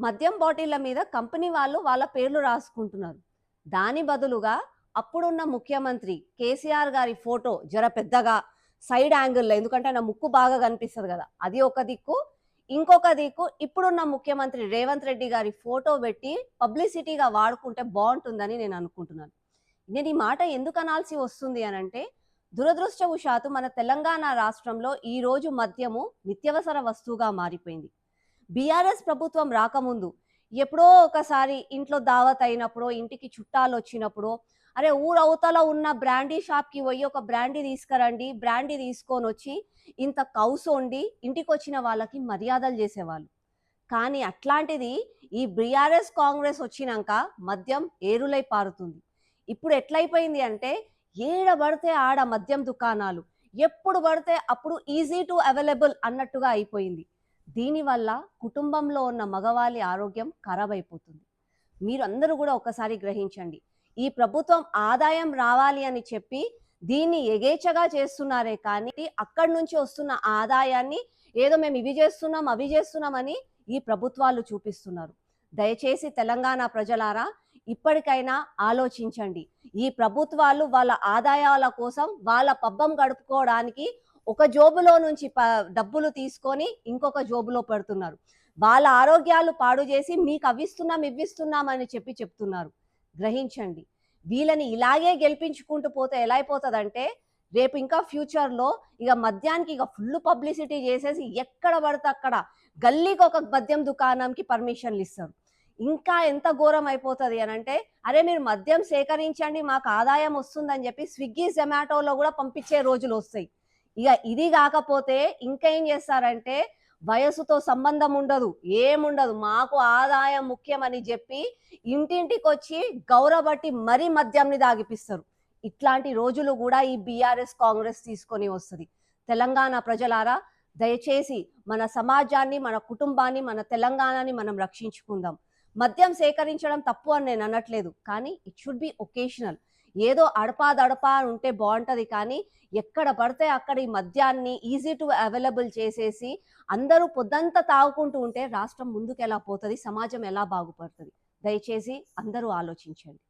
మద్యం బాటిళ్ళ మీద కంపెనీ వాళ్ళు వాళ్ళ పేర్లు రాసుకుంటున్నారు. దాని బదులుగా అప్పుడున్న ముఖ్యమంత్రి కేసీఆర్ గారి ఫోటో జర పెద్దగా సైడ్ యాంగిల్లో ఎందుకంటే ఆయన ముక్కు బాగా కనిపిస్తుంది కదా. అది ఒక దిక్కు. ఇంకొక దిక్కు ఇప్పుడున్న ముఖ్యమంత్రి రేవంత్ రెడ్డి గారి ఫోటో పెట్టి పబ్లిసిటీగా వాడుకుంటే బాగుంటుందని నేను అనుకుంటున్నాను. నేను ఈ మాట ఎందుకు అనాల్సి వస్తుంది అని అంటే దురదృష్టవశాత్తు మన తెలంగాణ రాష్ట్రంలో ఈరోజు మద్యము నిత్యవసర వస్తువుగా మారిపోయింది. బీఆర్ఎస్ ప్రభుత్వం రాకముందు ఎప్పుడో ఒకసారి ఇంట్లో దావత్ అయినప్పుడు ఇంటికి చుట్టాలు వచ్చినప్పుడు అరే ఊరు అవతల ఉన్న బ్రాండీ షాప్కి పోయి ఒక బ్రాండీ తీసుకురండి బ్రాండీ తీసుకొని వచ్చి ఇంత కౌసు వండి ఇంటికి వచ్చిన వాళ్ళకి మర్యాదలు చేసేవాళ్ళు. కానీ అట్లాంటిది ఈ బీఆర్ఎస్ కాంగ్రెస్ వచ్చినాక మద్యం ఏరులై పారుతుంది. ఇప్పుడు ఎట్లయిపోయింది అంటే ఏడ పడితే ఆడ మద్యం దుకాణాలు ఎప్పుడు పడితే అప్పుడు ఈజీ టు అవైలబుల్ అన్నట్టుగా అయిపోయింది. దీనివల్ల కుటుంబంలో ఉన్న మగవాళ్ళ ఆరోగ్యం ఖరాబ్ అయిపోతుంది. మీరు అందరూ కూడా ఒకసారి గ్రహించండి. ఈ ప్రభుత్వం ఆదాయం రావాలి అని చెప్పి దీన్ని ఎగేచగా చేస్తున్నారే కానీ అక్కడి నుంచి వస్తున్న ఆదాయాన్ని ఏదో మేము ఇవి చేస్తున్నాం అవి చేస్తున్నామని ఈ ప్రభుత్వాలు చూపిస్తున్నారు. దయచేసి తెలంగాణ ప్రజలారా ఇప్పటికైనా ఆలోచించండి. ఈ ప్రభుత్వాలు వాళ్ళ ఆదాయాల కోసం వాళ్ళ పబ్బం గడుపుకోవడానికి ఒక జోబులో నుంచి ప- డబ్బులు తీసుకొని ఇంకొక జోబులో పెడుతున్నారు. వాళ్ళ ఆరోగ్యాలు పాడు చేసి మీకు అవిస్తున్నాం ఇవ్విస్తున్నాం అని చెప్పి చెప్తున్నారు. గ్రహించండి. వీళ్ళని ఇలాగే గెలిపించుకుంటూ పోతే ఎలా అయిపోతుందంటే రేపు ఇంకా ఫ్యూచర్లో ఇక మద్యానికి ఇక ఫుల్ పబ్లిసిటీ చేసేసి ఎక్కడ పడితే అక్కడ గల్లీకి ఒక మద్యం దుకాణంకి పర్మిషన్లు ఇస్తారు. ఇంకా ఎంత ఘోరం అయిపోతుంది అని అంటే అరే మీరు మద్యం సేకరించండి మాకు ఆదాయం వస్తుందని చెప్పి స్విగ్గీ జొమాటోలో కూడా పంపించే రోజులు వస్తాయి. ఇక ఇది కాకపోతే ఇంకా ఏం చేస్తారంటే వయసుతో సంబంధం ఉండదు ఏముండదు మాకు ఆదాయం ముఖ్యమని చెప్పి ఇంటింటికి వచ్చి గౌరవట్టి మరీ మద్యంని దాగిపిస్తారు. ఇట్లాంటి రోజులు కూడా ఈ బీఆర్ఎస్ కాంగ్రెస్ తీసుకొని వస్తుంది. తెలంగాణ ప్రజలారా దయచేసి మన సమాజాన్ని మన కుటుంబాన్ని మన తెలంగాణని మనం రక్షించుకుందాం. మద్యం సేకరించడం తప్పు అని నేను అనట్లేదు కానీ ఇట్ షుడ్ బి ఒకేషనల్ ఏదో అడపా దడపా ఉంటే బాగుంటుంది కానీ ఎక్కడ పడితే అక్కడ ఈ మద్యాన్ని ఈజీ టు అవైలబుల్ చేసేసి అందరూ పొద్దంతా తాగుకుంటూ ఉంటే రాష్ట్రం ముందుకు ఎలా పోతుంది సమాజం ఎలా బాగుపడుతుంది? దయచేసి అందరూ ఆలోచించండి.